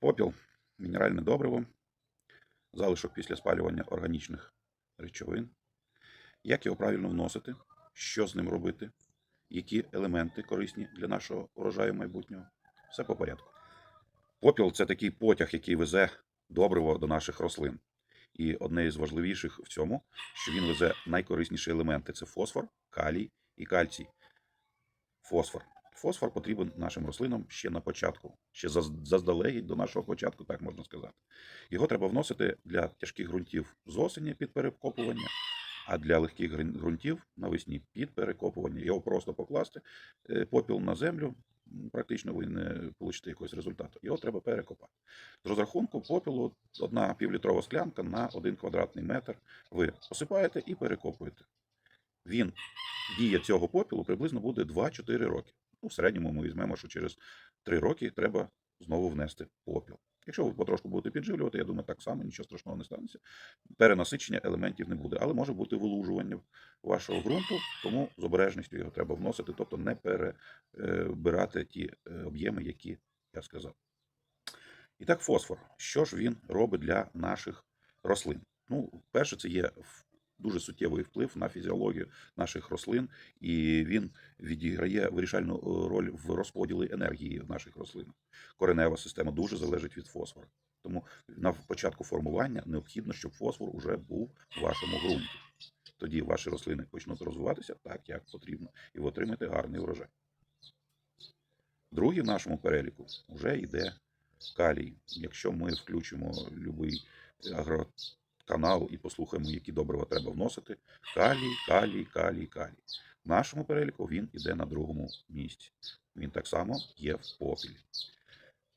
Попіл, мінеральне добриво, залишок після спалювання органічних речовин. Як його правильно вносити, що з ним робити, які елементи корисні для нашого урожаю майбутнього. Все по порядку. Попіл це такий потяг, який везе добриво до наших рослин. І одне із важливіших в цьому, що він везе найкорисніші елементи: це фосфор, калій і кальцій. Фосфор. Фосфор потрібен нашим рослинам ще на початку, ще заздалегідь до нашого початку, так можна сказати. Його треба вносити для тяжких ґрунтів з осені під перекопування, а для легких ґрунтів навесні під перекопування. Його просто покласти, е, попіл на землю, практично ви не получите якогось результату. Його треба перекопати. З розрахунку попілу одна півлітрова склянка на один квадратний метр. Ви посипаєте і перекопуєте. Він, дія цього попілу приблизно буде 2-4 роки. В середньому ми візьмемо, що через 3 роки треба знову внести попіл. Якщо ви потрошку будете підживлювати, я думаю, так само нічого страшного не станеться. Перенасичення елементів не буде, але може бути вилужування вашого ґрунту, тому з обережністю його треба вносити, тобто не перебирати ті е, об'єми, які я сказав. І так, фосфор. Що ж він робить для наших рослин? Ну, перше, це є дуже суттєвий вплив на фізіологію наших рослин, і він відіграє вирішальну е, роль в розподілі енергії в наших рослинах. Коренева система дуже залежить від фосфору. Тому на початку формування необхідно, щоб фосфор уже був в вашому ґрунті. Тоді ваші рослини почнуть розвиватися так, як потрібно, і ви отримаєте гарний урожай. Другий в нашому переліку вже йде калій. Якщо ми включимо будь-який агроканал і послухаємо, які добрива треба вносити, калій, калій, калій, калій. В нашому переліку він іде на другому місці. Він так само є в попілі.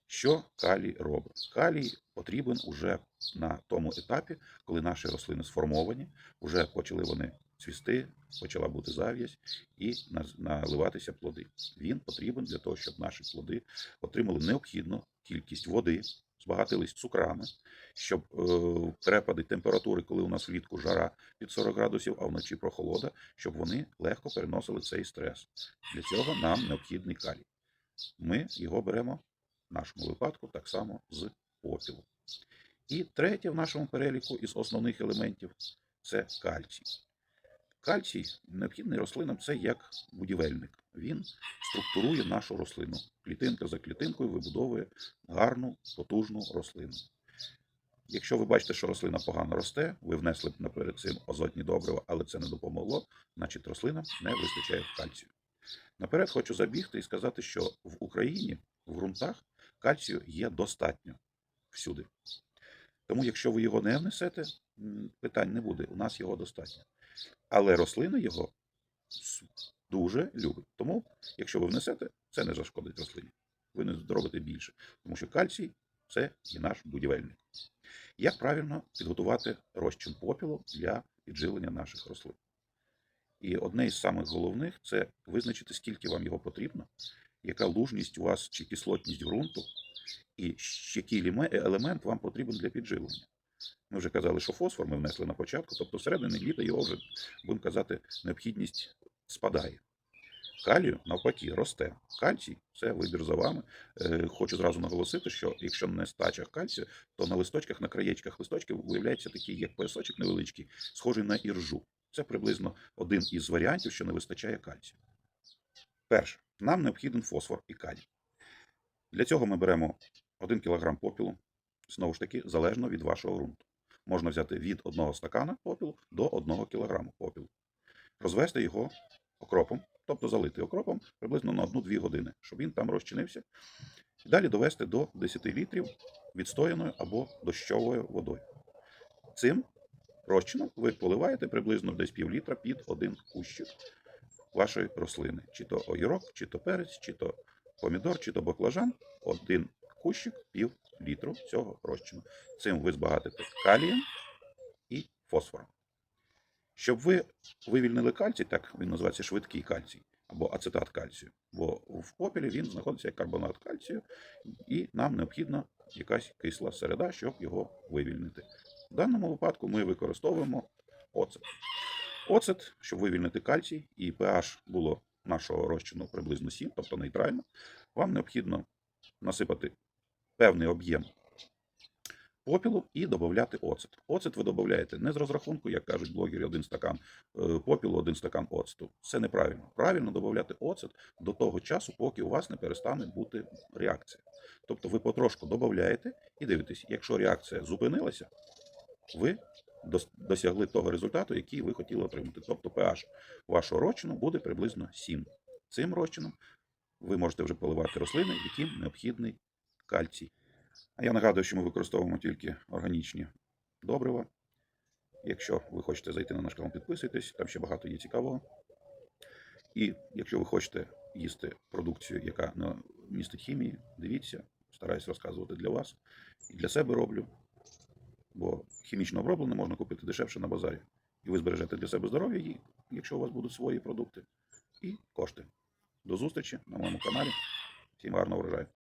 Що калій робить? Калій потрібен уже на тому етапі, коли наші рослини сформовані, вже почали вони цвісти, почала бути зав'язь і наливатися плоди. Він потрібен для того, щоб наші плоди отримали необхідну кількість води, збагатились цукрами, щоб е, перепади температури, коли у нас влітку жара під 40 градусів, а вночі прохолода, щоб вони легко переносили цей стрес. Для цього нам необхідний калій. Ми його беремо в нашому випадку так само з попілу. І третє в нашому переліку із основних елементів це кальцій. Кальцій необхідний рослинам це як будівельник. Він структурує нашу рослину. Клітинка за клітинкою вибудовує гарну, потужну рослину. Якщо ви бачите, що рослина погано росте, ви внесли б наперед цим азотні добрива, але це не допомогло, значить рослинам не вистачає кальцію. Наперед хочу забігти і сказати, що в Україні в ґрунтах кальцію є достатньо всюди. Тому, якщо ви його не внесете, питань не буде. У нас його достатньо. Але рослина його дуже любить. Тому, якщо ви внесете, це не зашкодить рослині. Ви не зробите більше. Тому що кальцій це і наш будівельник. Як правильно підготувати розчин попілу для підживлення наших рослин? І одне із самих головних це визначити, скільки вам його потрібно, яка лужність у вас чи кислотність ґрунту, і який елемент вам потрібен для підживлення. Ми вже казали, що фосфор ми внесли на початку, тобто всередині літа його вже, будемо казати, необхідність спадає. Калію, навпаки, росте. Кальцій це вибір за вами. Е, Хочу зразу наголосити, що якщо не стача кальцію, то на листочках, на краєчках листочків виявляється такий, як поясочок невеличкий, схожий на іржу. Це приблизно один із варіантів, що не вистачає кальцію. Перше, нам необхіден фосфор і калій. Для цього ми беремо 1 кг попілу, знову ж таки, залежно від вашого ґрунту. Можна взяти від 1 стакана попілу до 1 кг попілу. Розвести його окропом, тобто залити окропом приблизно на 1-2 години, щоб він там розчинився. І далі довести до 10 літрів відстояною або дощовою водою. Цим розчином ви поливаєте приблизно десь пів літра під один кущик вашої рослини. Чи то огірок, чи то перець, чи то помідор, чи то баклажан. Один кущик пів літру цього розчину. Цим ви збагатите калієм і фосфором. Щоб ви вивільнили кальцій, так він називається швидкий кальцій або ацетат кальцію, бо в попелі він знаходиться як карбонат кальцію, і нам необхідна якась кисла середа, щоб його вивільнити. В даному випадку ми використовуємо оцет. Оцет, щоб вивільнити кальцій, і pH було нашого розчину приблизно 7, тобто нейтрально, вам необхідно насипати певний об'єм попілу і додати оцет. Оцет ви додаєте не з розрахунку, як кажуть блогери, один стакан е, попілу, один стакан оцту. Це неправильно. Правильно додати оцет до того часу, поки у вас не перестане бути реакція. Тобто ви потрошку додаєте і дивитесь, якщо реакція зупинилася, ви досягли того результату, який ви хотіли отримати. Тобто pH вашого розчину буде приблизно 7. Цим розчином ви можете вже поливати рослини, яким необхідний кальцій. А я нагадую, що ми використовуємо тільки органічні добрива. Якщо ви хочете зайти на наш канал, підписуйтесь, там ще багато є цікавого. І якщо ви хочете їсти продукцію, яка не містить хімії, дивіться, стараюсь розказувати для вас і для себе роблю. Бо хімічно оброблене можна купити дешевше на базарі. І ви збережете для себе здоров'я, якщо у вас будуть свої продукти, і кошти. До зустрічі на моєму каналі. Всім гарного врожаю!